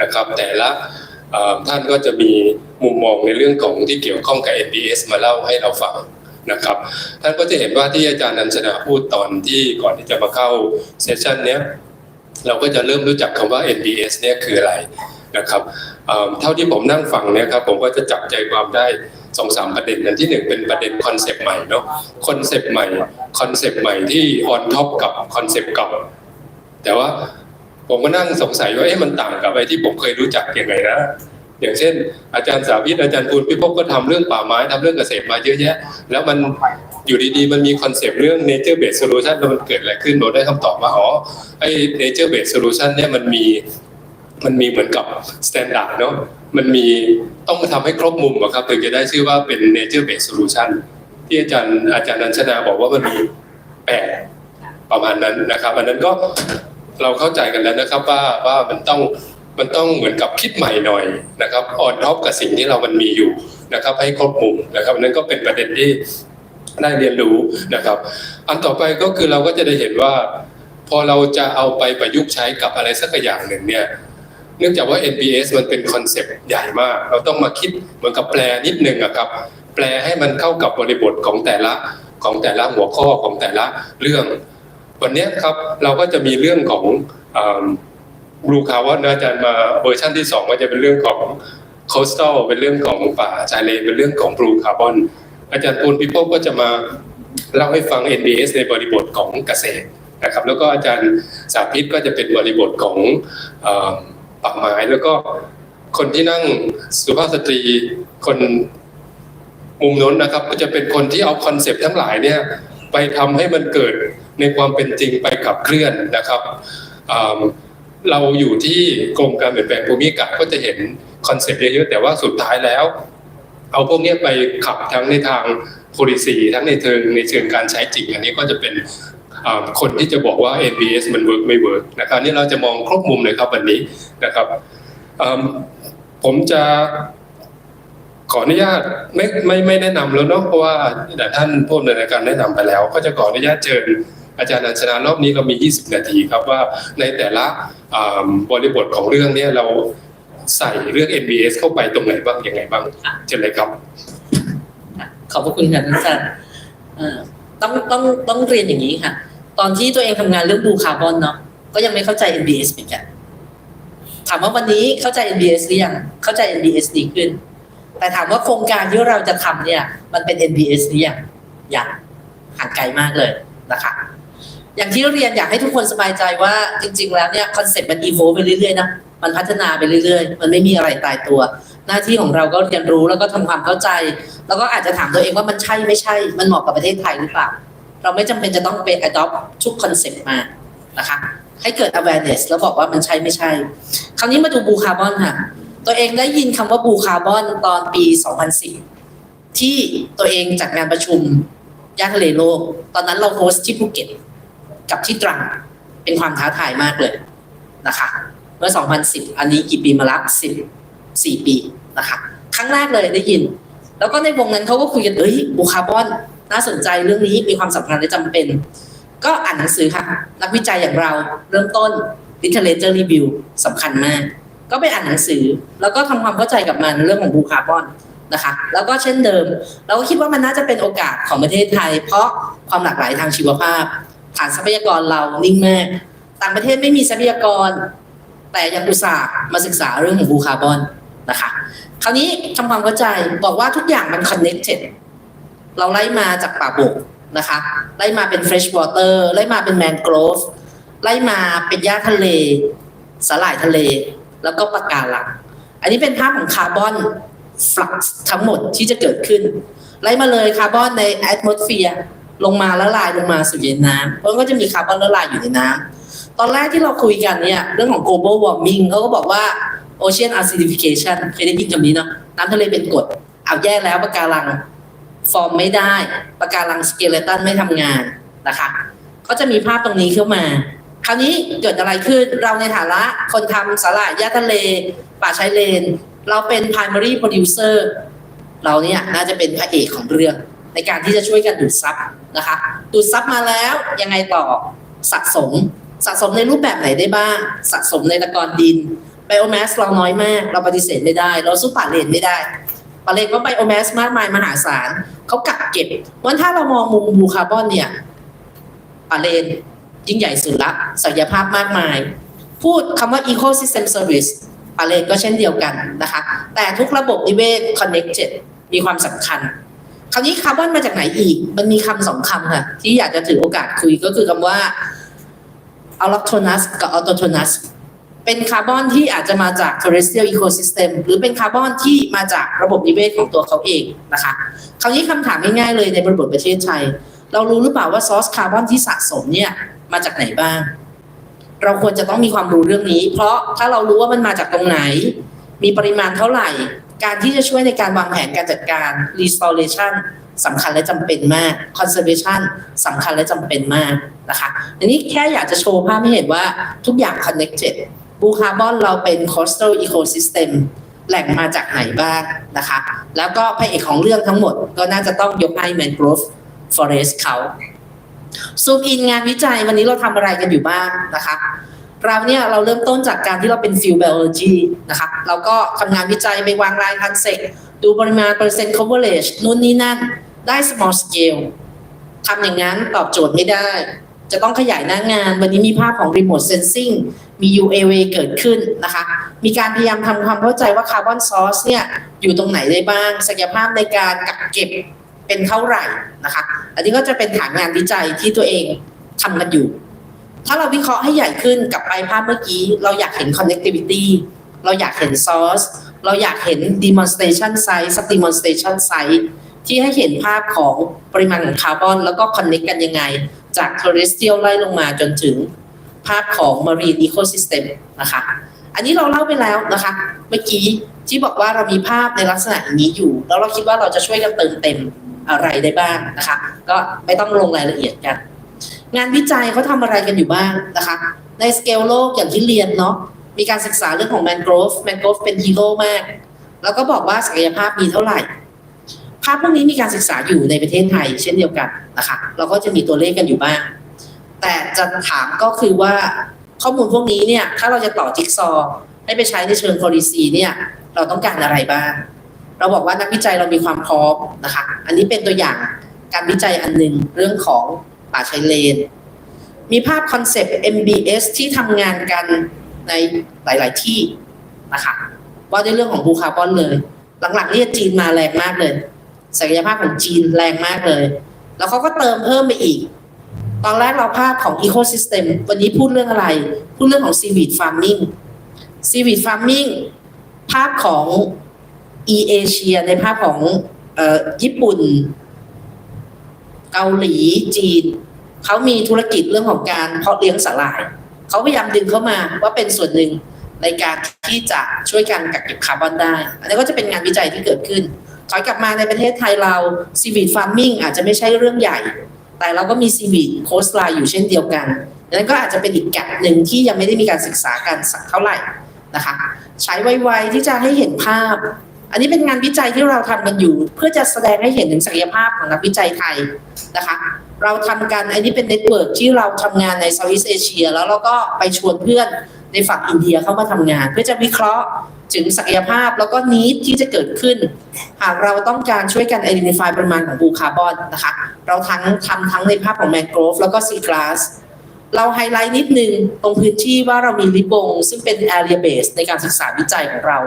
นะครับ แต่ละท่านก็จะมีมุมมองในเรื่องของที่เกี่ยวข้องกับ NBS มาเล่าให้เราฟังนะครับท่านก็จะเห็นว่าที่อาจารย์นันชนาพูดตอนที่ก่อนที่จะมาเข้าเซสชันเนี้ยเราก็จะเริ่มรู้จักคำว่า NBS เนี่ยคืออะไรนะครับเท่าที่ผมนั่งฟังเนี่ยครับผมก็จะจับใจความได้สองสามประเด็นอันที่หนึ่งเป็นประเด็นคอนเซปต์ใหม่เนาะคอนเซปต์ใหม่คอนเซปต์ใหม่ที่ออนท็อปกับคอนเซปต์เก่าแต่ว่า ผมก็นั่งสงสัยว่าเอ๊ะมันต่างกับไอ้ที่ผมเคยรู้จักยังไงนะอย่างเช่น อาจารย์สาวิทอาจารย์ปูนพิภพก็ทำเรื่องป่าไม้ทำเรื่องเกษตรมาเยอะแยะ แล้วมันอยู่ดีๆ มันมีคอนเซปต์เรื่อง nature based solution แล้วมันเกิดอะไรขึ้นเราได้คำตอบว่าอ๋อไอ้ nature based solution เนี่ยมันมีมันมีเหมือนกับ standard เนาะมันมีต้องมาทำให้ครบมุมอะครับถึงจะได้ชื่อว่าเป็น nature based solution ที่อาจารย์อาจารย์นันชนาบอกว่ามันมีแปดประมาณนั้นนะครับ อันนั้นก็ เราเข้าใจกันแล้วนะครับว่าว่ามันต้องมันต้องเหมือนกับคิดใหม่หน่อยนะครับออนท็อปกับสิ่งที่เรามันมีอยู่นะครับ ให้ครบมุมนะครับนั่นก็เป็นประเด็นที่ได้เรียนรู้นะครับ อันต่อไปก็คือเราก็จะได้เห็นว่า พอเราจะเอาไปประยุกต์ใช้กับอะไรสักอย่างหนึ่งเนี่ยเนื่องจากว่า NBS มันเป็นคอนเซปต์ใหญ่มาก เราต้องมาคิดเหมือนกับแปลนิดนึงอะครับ แปลให้มันเข้ากับบริบทของแต่ละของแต่ละหัวข้อของแต่ละเรื่อง วันนี้ครับเราก็จะมีเรื่องของบลูคาร์วอนอาจารย์มาเวอร์ชันที่สองก็จะเป็นเรื่องของโคสตัลเป็นเรื่องของป่าชายเลนเป็นเรื่องของบลูคาร์บอนอาจารย์ปูนพิภพก็จะมาเล่าให้ฟัง NBS ในบริบทของเกษตรนะครับ แล้วก็อาจารย์สาธิตก็จะเป็นบริบทของอป่าไม้แล้วก็คนที่นั่งสุภาพสตรีคนมุมน้นนะครับ ก็จะเป็นคนที่เอาคอนเซปต์ทั้งหลายเนี่ยไปทำให้มันเกิด ในความเป็นจริงไปขับเคลื่อนนะครับเราอยู่ที่กรมการเปลี่ยนแปลงภูมิอากาศก็จะเห็นคอนเซปต์เยอะๆแต่ว่าสุดท้ายแล้ว เอาพวกนี้ไปขับทั้งในทาง policy ทั้งในเชิงในเชิงการใช้จริง อันนี้ก็จะเป็นคนที่จะบอกว่า NBS มัน work ไม่ work นะครับนี่เราจะมองครบมุมเลยครับวันนี้นะครับผมจะขออนุญาตไม่ไม่ไม่แนะนำแล้วเนาะเพราะว่าแต่ท่านผู้ดำเนินการแนะนำไปแล้ว ก็จะขออนุญาตเชิญ อาจารย์อัญชนารอบนี้เรามี 20 นาทีครับว่าในแต่ละอ่าบริบทของเรื่องเนี้เราใส่เรื่อง NBS เข้าไปตรงไหนบ้างยังไงบ้างเชิญเลยครับ ขอบพระคุณค่ะท่านอาจารย์เอ่อต้องต้องต้องเรียนอย่างนี้ค่ะ ตอนที่ตัวเองทำงานเรื่องบลูคาร์บอนเนาะก็ยังไม่เข้าใจ NBS เหมือนกันถามว่าวันนี้เข้าใจ NBS หรือยังเข้าใจ NBS ดีขึ้น แต่ถามว่าโครงการที่เราจะทำเนี่ย มันเป็น NBS หรือยังยังห่างไกลมากเลยนะคะ อย่างที่เรียนอยากให้ทุกคนสบายใจว่าจริง ๆ แล้วเนี่ยคอนเซ็ปต์มันอีโวไปเรื่อยๆนะมันพัฒนาไปเรื่อยๆ มันไม่มีอะไรตายตัว หน้าที่ของเราก็เรียนรู้แล้วก็ทำความเข้าใจ แล้วก็อาจจะถามตัวเองว่ามันใช่ไม่ใช่ มันเหมาะกับประเทศไทยหรือเปล่า เราไม่จำเป็นจะต้องไป adopt ทุกคอนเซ็ปต์มานะคะให้เกิด awareness แล้วบอกว่ามันใช่ไม่ใช่ คราวนี้มาดูบูคาร์บอนค่ะ ตัวเองได้ยินคำว่าบูคาร์บอนตอนปี 2010 ที่ตัวเองจัดงานประชุมย่าทะเลโลก ตอนนั้นเราโฮสที่ภูเก็ต กับที่ตรังเป็นความท้าทายมากเลยนะคะเมื่อ 2010 อันนี้กี่ปีมาละ10 4 ปีนะคะครั้งแรกเลยได้ยิน แล้วก็ในวงนั้นเขาก็คุยกันเอ้ยบูคาร์บอนน่าสนใจเรื่องนี้มีความสำคัญและจำเป็น ก็อ่านหนังสือค่ะนักวิจัยอย่างเราเริ่มต้น literature review สำคัญมาก ก็ไปอ่านหนังสือ แล้วก็ทำความเข้าใจกับมันเรื่องของบูคาร์บอนนะคะ แล้วก็เช่นเดิม เราก็คิดว่ามันน่าจะเป็นโอกาสของประเทศไทย เพราะความหลากหลายทางชีวภาพานทรัพยากรเรานิ่งมาก ต่างประเทศไม่มีทรัพยากร แต่ยังอุตส่าห์มาศึกษาเรื่องของบูคาร์บอนนะคะ คราวนี้ทำความเข้าใจบอกว่าทุกอย่างมัน connected เราไล่มาจากป่าบกนะคะไล่มาเป็น fresh water ไล่มาเป็น mangrove ไล่มาเป็นหญ้าทะเล สาหร่ายทะเล แล้วก็ปะการังอันนี้เป็นภาพของคาร์บอนฟลักซ์ทั้งหมดที่จะเกิดขึ้น ไล่มาเลยคาร์บอนใน atmosphere ลงมาละลายลงมาสู่ในน้ำเพราะมันก็จะมีคาร์บอนละลายอยู่ในน้ำตอนแรกที่เราคุยกันเนี่ยเรื่องของ global warming เขาก็บอกว่า ocean acidification เคยได้ยินคำนี้เนาะน้ำทะเลเป็นกรดเอาแย่แล้วปะการังฟอร์มไม่ได้ปะการังสเกเลตันไม่ทำงานนะคะก็จะมีภาพตรงนี้เข้ามา คราวนี้เกิดอะไรขึ้นเราในฐานะคนทำสาหร่ายหญ้าทะเล ป่าชายเลน เราเป็น primary producer เราเนี่ยน่าจะเป็นพระเอกของเรื่องในการที่จะช่วยกันดูดซับ นะคะดูดซับมาแล้วยังไงต่อสะสม สะสมในรูปแบบไหนได้บ้าง สะสมในตะกอนดินไบโอแมสเราน้อยมาก เราปฏิเสธไม่ได้ เราสู้ป่าเลนไม่ได้ป่าเลนว่าไบโอแมสมากมายมหาศาลเขากักเก็บวันถ้าเรามองมุมบูคาร์บอนเนี่ยป่าเลนยิ่งใหญ่สุดละศักยภาพมากมาย พูดคำว่า ecosystem service ป่าเลนก็เช่นเดียวกันนะคะ แต่ทุกระบบนิเวศ connected มีความสำคัญ คราวนี้คาร์บอนมาจากไหนอีก มันมีคำสองคำค่ะ ที่อยากจะถือโอกาสคุยก็คือคำว่า allochthonous กับ autochthonous เป็นคาร์บอนที่อาจจะมาจาก terrestrial ecosystem หรือเป็นคาร์บอนที่มาจากระบบนิเวศของตัวเขาเองนะคะ คราวนี้คำถามง่ายๆเลยในบริบทประเทศไทย เรารู้หรือเปล่าว่าซอสคาร์บอนที่สะสมเนี่ยมาจากไหนบ้าง เราควรจะต้องมีความรู้เรื่องนี้ เพราะถ้าเรารู้ว่ามันมาจากตรงไหน มีปริมาณเท่าไหร่ การที่จะช่วยในการวางแผนการจัดการ restoration สำคัญและจำเป็นมาก conservation สำคัญและจำเป็นมากนะคะอันนี้แค่อยากจะโชว์ภาพให้เห็นว่าทุกอย่าง connected บูคาร์บอนเราเป็น coastal ecosystem แหล่งมาจากไหนบ้างนะคะ แล้วก็พระเอกของเรื่องทั้งหมดก็น่าจะต้องยกให้ mangrove forest เขาซูมอินงานวิจัยวันนี้เราทำอะไรกันอยู่บ้างนะคะ เราเนี่ยเราเริ่มต้นจากการที่เราเป็น field biology นะคะเราก็ทำงานวิจัยไปวางรายพันเซกดูปริมาณเปอร์เซ็นต์ coverage นู่นนี่นั่น ได้ small scale ทำอย่างนั้นตอบโจทย์ไม่ได้ จะต้องขยายหน้างาน วันนี้มีภาพของ remote sensing มี UAV เกิดขึ้นนะคะ มีการพยายามทำความเข้าใจว่า carbon source เนี่ยอยู่ตรงไหนได้บ้าง ศักยภาพในการกักเก็บเป็นเท่าไหร่นะคะ อันนี้ก็จะเป็นฐานงานวิจัยที่ตัวเองทำกันอยู่ ถ้าเราวิเคราะห์ให้ใหญ่ขึ้นกับไปภาพเมื่อกี้ เราอยากเห็น connectivity เราอยากเห็น source เราอยากเห็น demonstration site ส demonstration site ที่ให้เห็นภาพของปริมาณของคาร์บอน แล้วก็ connect กันยังไง จาก terrestrial ไล่ลงมาจนถึงภาพของ marine ecosystem นะคะ อันนี้เราเล่าไปแล้วนะคะ เมื่อกี้ที่บอกว่าเรามีภาพในลักษณะนี้อยู่ แล้วเราคิดว่าเราจะช่วยกันเติมเต็มอะไรได้บ้างนะคะ ก็ไม่ต้องลงรายละเอียดกัน งานวิจัยเขาทำอะไรกันอยู่บ้างนะคะ ในสเกลโลกอย่างที่เรียนเนาะมีการศึกษาเรื่องของแมนโกรฟแมนโกรฟเป็นฮีโร่มาก แล้วก็บอกว่าศักยภาพมีเท่าไหร่ ภาพพวกนี้มีการศึกษาอยู่ในประเทศไทย เช่นเดียวกันนะคะเราก็จะมีตัวเลขกันอยู่บ้าง แต่จะถามก็คือว่าข้อมูลพวกนี้เนี่ยถ้าเราจะต่อจิ๊กซอว์ให้ไปใช้ในเชิง policy เนี่ยเราต้องการอะไรบ้าง เราบอกว่านักวิจัยเรามีความพร้อมนะคะ อันนี้เป็นตัวอย่างการวิจัยอันหนึ่งเรื่องของ ป่าชายเลน มีภาพคอนเซปต์ MBS ที่ทำงานกันในหลาย ๆ ที่นะคะว่าด้วยเรื่องของบูคาร์บอนเลย หลังๆเรียกจีนมาแรงมากเลย ศักยภาพของจีนแรงมากเลย แล้วเขาก็เติมเพิ่มไปอีก ตอนแรกเราภาพของ Ecosystem วันนี้พูดเรื่องอะไร พูดเรื่องของ Seaweed Farming Seaweed Farming ภาพของ e a s i a ในภาพของออญี่ปุ่น เกาหลีจีน เขามีธุรกิจเรื่องของการเพาะเลี้ยงสาหร่ายเขาพยายามดึงเข้ามาว่าเป็นส่วนหนึ่งในการที่จะช่วยกันกักเก็บคาร์บอนได้ อันนี้ก็จะเป็นงานวิจัยที่เกิดขึ้นถอยกลับมาในประเทศไทยเราซีวีดฟาร์มิงอาจจะไม่ใช่เรื่องใหญ่ แต่เราก็มีซีวีดโคสไลน์อยู่เช่นเดียวกันนั้นก็อาจจะเป็นอีกแกะหนึ่งที่ยังไม่ได้มีการศึกษากันสักเท่าไหร่นะคะ ใช้ไวๆที่จะให้เห็นภาพ อันนี้เป็นงานวิจัยที่เราทำกันอยู่ เพื่อจะแสดงให้เห็นถึงศักยภาพของนักวิจัยไทยนะคะ เราทำกันอันนี้เป็นเน็ตเวิร์กที่เราทำงานในเซาท์อีสเอเชีย แล้วเราก็ไปชวนเพื่อนในฝั่งอินเดียเข้ามาทำงาน เพื่อจะวิเคราะห์ถึงศักยภาพแล้วก็นิดที่จะเกิดขึ้น หากเราต้องการช่วยกัน identify ปริมาณของบูคาร์บอนนะคะ เราทั้งทำทั้งในภาพของแมนโกรฟแล้วก็ซีกราสเราไฮไลท์นิดนึงตรงพื้นที่ว่าเรามีริบง ซึ่งเป็น area base ในการศึกษาวิจัยของเรา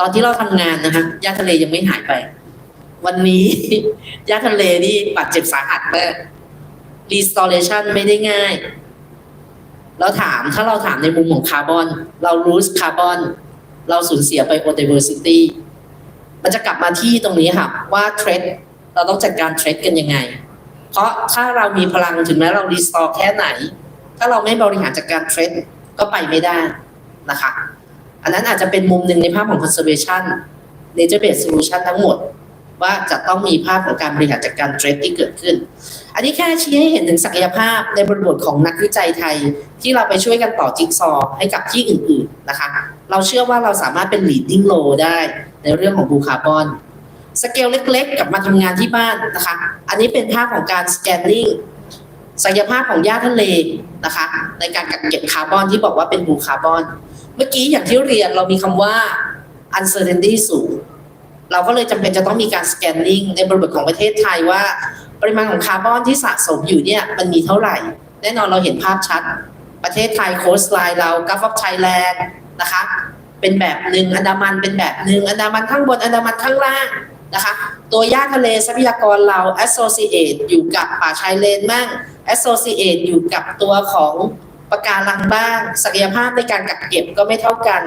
ตอนที่เราทำงานนะคะยาทะเลยังไม่หายไป วันนี้ยาทะเลนี่บาดเจ็บสาหัสมาก restoration ไม่ได้ง่าย เราถามถ้าเราถามในมุมของคาร์บอน เรา lose คาร์บอน เราสูญเสีย biodiversity มันจะกลับมาที่ตรงนี้ค่ะ ว่าเทรดเราต้องจัดการเทรดกันยังไง เพราะถ้าเรามีพลังถึงแม้เรา restore แค่ไหน ถ้าเราไม่บริหารจัดการเทรดก็ไปไม่ได้นะคะ อันนั้นอาจจะเป็นมุมหนึ่งในภาพของ conservation nature based solution ทั้งหมด ว่าจะต้องมีภาพของการบริหารจัดการเทรดที่เกิดขึ้น อันนี้แค่ชี้ให้เห็นถึงศักยภาพในบริบทของนักวิจัยไทย ที่เราไปช่วยกันต่อจิ๊กซอให้กับที่อื่นๆนะคะ เราเชื่อว่าเราสามารถเป็น leading low ได้ในเรื่องของบูคาร์บอนสเกลเล็กๆกับมาทำงานที่บ้านนะคะ อันนี้เป็นภาพของการ scanning ศักยภาพของหญ้าทะเลนะคะ ในการกักเก็บคาร์บอนที่บอกว่าเป็นบูคาร์บอน มื่อกี้อย่างที่เรียนเรามีคำว่า uncertainty สูง เราก็เลยจำเป็นจะต้องมีการ scanning ในบริบทของประเทศไทยว่า ปริมาณของคาร์บอนที่สะสมอยู่เนี่ยมันมีเท่าไหร่ แน่นอนเราเห็นภาพชัด ประเทศไทยโคสไลน์เรา Gulf of Thailand นะคะ เป็นแบบหนึ่งอันดามันเป็นแบบหนึ่งอันดามันข้างบนอันดามันข้างล่างนะคะตัวหญ้าทะเลทรัพยากรเรา associate อยู่กับป่าชายเลนบ้าง associate อยู่กับตัวของ ปะการังบ้าง ศักยภาพในการกักเก็บก็ไม่เท่ากัน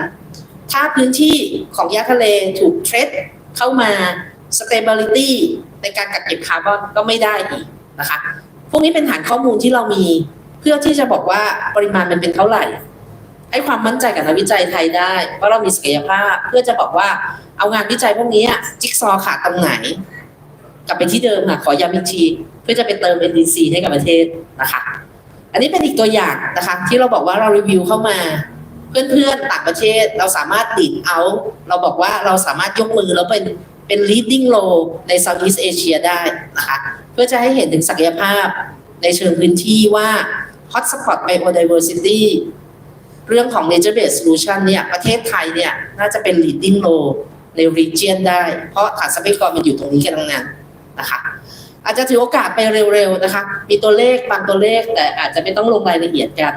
ถ้าพื้นที่ของหญ้าทะเลถูกเทรดเข้ามา stability ในการกักเก็บคาร์บอนก็ไม่ได้อีกนะคะ พวกนี้เป็นฐานข้อมูลที่เรามี เพื่อที่จะบอกว่าปริมาณมันเป็นเท่าไหร่ ให้ความมั่นใจกับนักวิจัยไทยได้ว่าเรามีศักยภาพเพื่อจะบอกว่าเอางานวิจัยพวกนี้จิ๊กซอว์ขาดตรงไหน กลับไปที่เดิมค่ะขอย้ำอีกทีเพื่อจะไปเติม NDC ให้กับประเทศนะคะ อันนี้เป็นอีกตัวอย่างนะคะ ที่เราบอกว่าเรารีวิวเข้ามา เพื่อนๆต่างประเทศเราสามารถดิดเอา เราบอกว่าเราสามารถยกมือแล้วเป็นเป็น leading role ใน Southeast Asia ได้นะคะเพื่อจะให้เห็นถึงศักยภาพในเชิงพื้นที่ว่า hotspot biodiversity เรื่องของ nature based solution เนี่ยประเทศไทยเนี่ยน่าจะเป็น leading role ใน region ได้ เพราะฐานทรัพยากรมันอยู่ตรงนี้กันทั้งนั้นนะคะ อาจจะถือโอกาสไปเร็วๆนะคะ มีตัวเลขบางตัวเลขแต่อาจจะไม่ต้องลงรายละเอียดกัน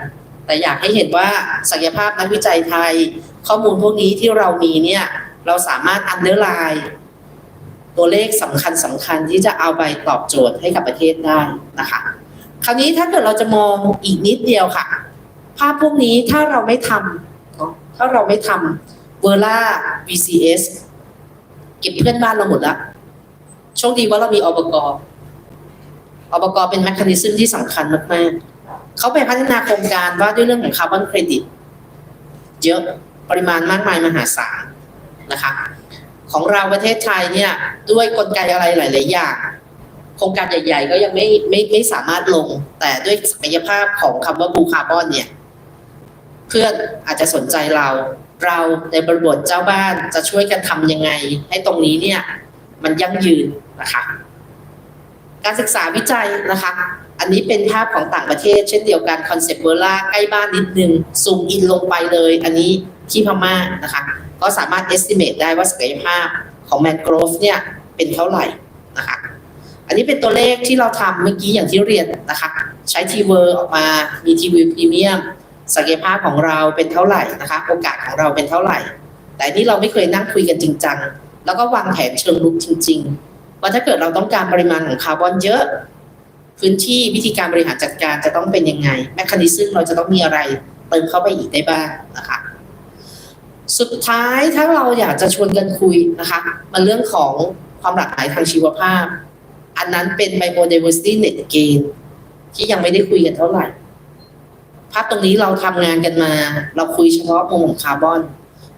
แต่อยากให้เห็นว่าศักยภาพนักวิจัยไทย ข้อมูลพวกนี้ที่เรามีเนี่ยเราสามารถ underline ตัวเลขสำคัญสำคัญที่จะเอาไปตอบโจทย์ให้กับประเทศได้นะคะ คราวนี้ถ้าเกิดเราจะมองอีกนิดเดียวค่ะ ภาพพวกนี้ถ้าเราไม่ทำถ้าเราไม่ทำเวอร์ล่า VCS เก็บเพื่อนบ้านเราหมดแล้วโชคดีว่าเรามีอบก อบกเป็นแมคคานิซึมที่สำคัญมากๆ เขาไปพัฒนาโครงการว่าด้วยเรื่องของคาร์บอนเครดิตเยอะปริมาณมากมายมหาศาลนะคะของเราประเทศไทยเนี่ยด้วยกลไกอะไรหลาย ๆ อย่าง โครงการใหญ่ ๆ ก็ยังไม่ไม่ไม่สามารถลง แต่ด้วยศักยภาพของคำว่าบูคาร์บอนเนี่ย เพื่อนอาจจะสนใจเรา เราในบริบทเจ้าบ้านจะช่วยกันทำยังไง ให้ตรงนี้เนี่ย มันยั่งยืนนะคะ การศึกษาวิจัยนะคะ อันนี้เป็นภาพของต่างประเทศ เช่นเดียวกันคอนเซปต์เวล่าใกล้บ้านนิดนึงซูมอินลงไปเลย อันนี้ที่พม่านะคะ ก็สามารถ estimate ได้ว่าศักยภาพของแมนโกรฟเนี่ยเป็นเท่าไหร่นะคะ อันนี้เป็นตัวเลขที่เราทำเมื่อกี้อย่างที่เรียนนะคะ ใช้ทีเวอร์ออกมา มีทีวีพรีเมียมศักยภาพของเราเป็นเท่าไหร่นะคะ โอกาสของเราเป็นเท่าไหร่ แต่นี่เราไม่เคยนั่งคุยกันจริงจังแล้วก็วางแผนเชิงลุกจริง ๆ ว่าถ้าเกิดเราต้องการปริมาณของคาร์บอนเยอะพื้นที่วิธีการบริหารจัดการจะต้องเป็นยังไง แมคคานิซึมเราจะต้องมีอะไรเติมเข้าไปอีกได้บ้างนะคะสุดท้ายถ้าเราอยากจะชวนกันคุยนะคะมันเรื่องของความหลากหลายทางชีวภาพ อันนั้นเป็น biodiversity net gain ที่ยังไม่ได้คุยกันเท่าไหร่ ภาพตรงนี้เราทำงานกันมา เราคุยเฉพาะมุมของคาร์บอน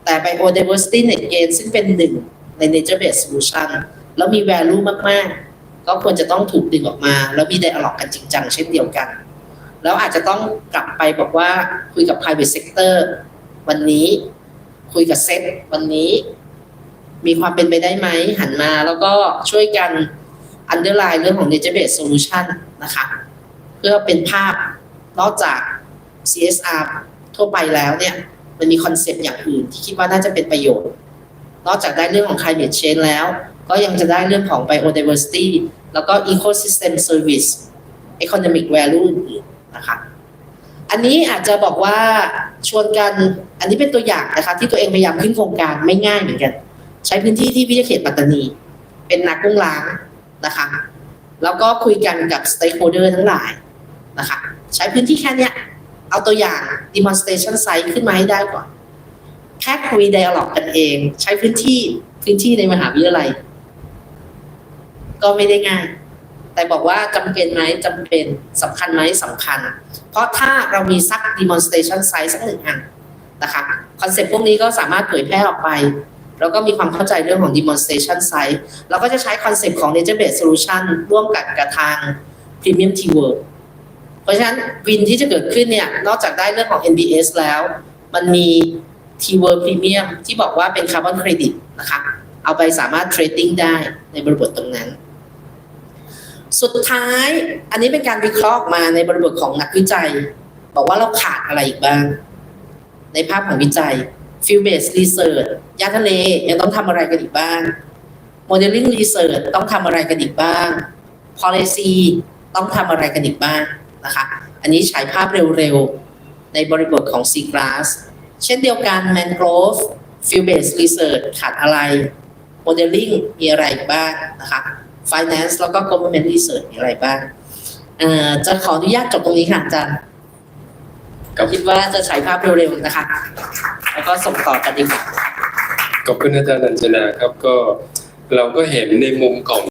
แต่ biodiversity net gain ซึ่งเป็นหนึ่งใน nature based solution แล้วมี value มากๆ ก็ควรจะต้องถูกดึงออกมา แล้วมี dialog กันจริงจังเช่นเดียวกัน แล้วอาจจะต้องกลับไปบอกว่าคุยกับ private sector วันนี้คุยกับเซ็ตวันนี้ มีความเป็นไปได้ไหมหันมาแล้วก็ช่วยกัน underline เรื่องของ nature based solution นะคะ เพื่อเป็นภาพนอกจาก CSR ทั่วไปแล้วเนี่ย มันมีคอนเซปต์อย่างอื่นที่คิดว่าน่าจะเป็นประโยชน์ นอกจากได้เรื่องของ climate change แล้ว ก็ยังจะได้เรื่องของ biodiversity แล้วก็ ecosystem service economic value อื่นนะคะอันนี้อาจจะบอกว่าชวนกันอันนี้เป็นตัวอย่างนะคะที่ตัวเองพยายามขึ้นโครงการไม่ง่ายเหมือนกัน ใช้พื้นที่ที่วิทยาเขตปัตตานี เป็นนากุ้งล้างนะคะแล้วก็คุยกันกับ stakeholder ทั้งหลายนะคะใช้พื้นที่แค่เนี้ยเอาตัวอย่าง demonstration site ขึ้นมาให้ได้ก่อน แค่คุย dialog กันเอง ใช้พื้นที่พื้นที่ในมหาวิทยาลัย ก็ไม่ได้ง่าย แต่บอกว่าจำเป็นไหมจำเป็นสำคัญไหมสำคัญ เพราะถ้าเรามีสัก demonstration site สักหนึ่งอันนะคะคอนเซ็ปต์พวกนี้ก็สามารถเผยแพร่ออกไป แล้วก็มีความเข้าใจเรื่องของ demonstration site เราก็จะใช้คอนเซ็ปต์ของ nature based solution ร่วมกับกับทาง premium t world เพราะฉะนั้นวินที่จะเกิดขึ้นเนี่ย นอกจากได้เรื่องของ NBS แล้ว มันมี t world premium ที่บอกว่าเป็น carbon credit นะคะ เอาไปสามารถ trading ได้ในบริบทตรงนั้น สุดท้ายอันนี้เป็นการวิเคราะห์มาในบริบทของนักวิจัย บอกว่าเราขาดอะไรอีกบ้าง ในภาพของวิจัย field based research ยาทะเลยังต้องทำอะไรกันอีกบ้าง modeling research ต้องทำอะไรกันอีกบ้าง policy ต้องทำอะไรกันอีกบ้างนะคะอันนี้ฉายภาพเร็วๆ ในบริบทของ Seagrass เช่นเดียวกัน mangrove field based research ขาดอะไร modeling มีอะไรอีกบ้างนะคะ finance แล้วก็ government research มีอะไรบ้างเอ่อจะขออนุญาตจบตรงนี้ค่ะอาจารย์คิดว่าจะฉายภาพเร็วๆนะคะ แล้วก็ส่งต่อกันดีกว่าขอบคุณอาจารย์นันจนาครับก็เราก็เห็นในมุมของ